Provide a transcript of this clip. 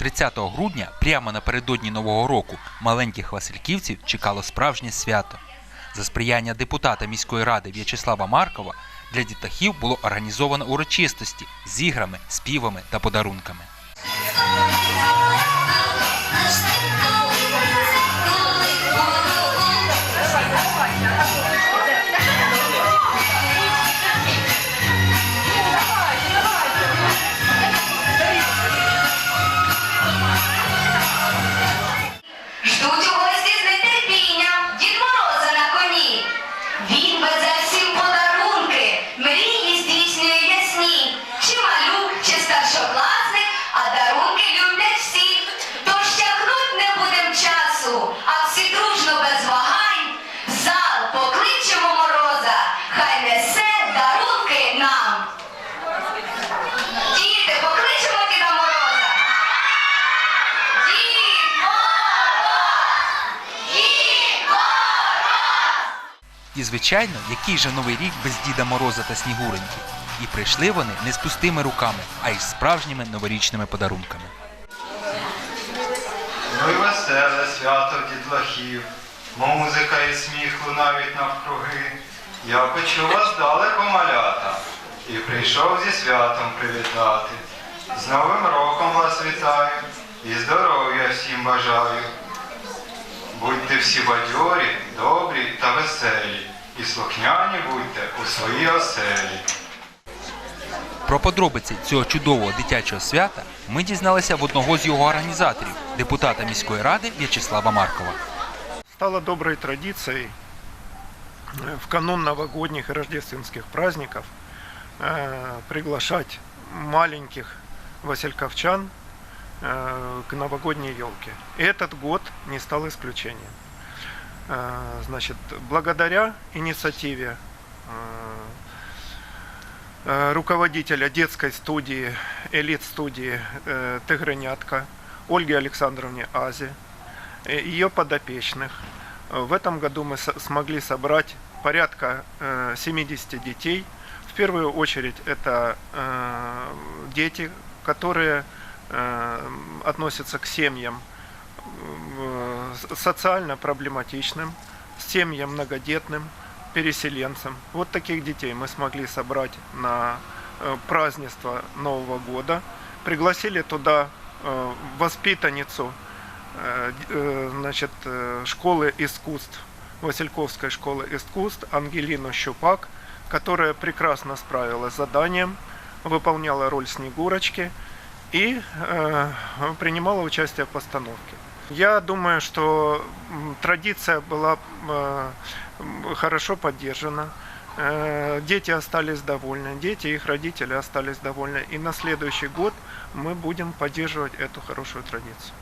30 грудня, прямо напередодні Нового року, маленьких Васильківців чекало справжнє свято. За сприяння депутата міської ради В'ячеслава Маркова для дітахів було організовано урочистості з іграми, співами та подарунками. І, звичайно, який же новий рік без Діда Мороза та Снігуреньки. І прийшли вони не з пустими руками, а й з справжніми новорічними подарунками. Ну веселе свято дітлахів, музика і сміх лунають навкруги. Я почув вас далеко малята і прийшов зі святом привітати. З Новим роком вас вітаю і здоров'я всім бажаю. Будьте всі бадьорі, добрі веселі, і слухняні будьте у своїй оселі. Про подробиці цього чудового дитячого свята ми дізналися в одного з його організаторів, депутата міської ради В'ячеслава Маркова. стало доброй традицией э, в канун новогодних и рождественских праздников э, приглашать маленьких васильковчан э, к новогодней елке. И этот год не стал исключением. Э, Значит, благодаря инициативе э, э, руководителя детской студии, элит-студии э, «Тигренятка» Ольги Александровне Ази, ее подопечных. В этом году мы смогли собрать порядка э, 70 детей. В первую очередь это дети, которые относятся к семьям социально проблематичным, семьям многодетным, переселенцам. Вот таких детей мы смогли собрать на э, празднество Нового года. Пригласили туда э, воспитанницу э, значит, школы искусств, Васильковской школы искусств Ангелину Щупак, которая прекрасно справилась с заданием, выполняла роль Снегурочки и э, принимала участие в постановке. Я думаю, что м, традиция была э, м, хорошо поддержана. Э, Дети остались довольны, дети и их родители остались довольны. И на следующий год мы будем поддерживать эту хорошую традицию.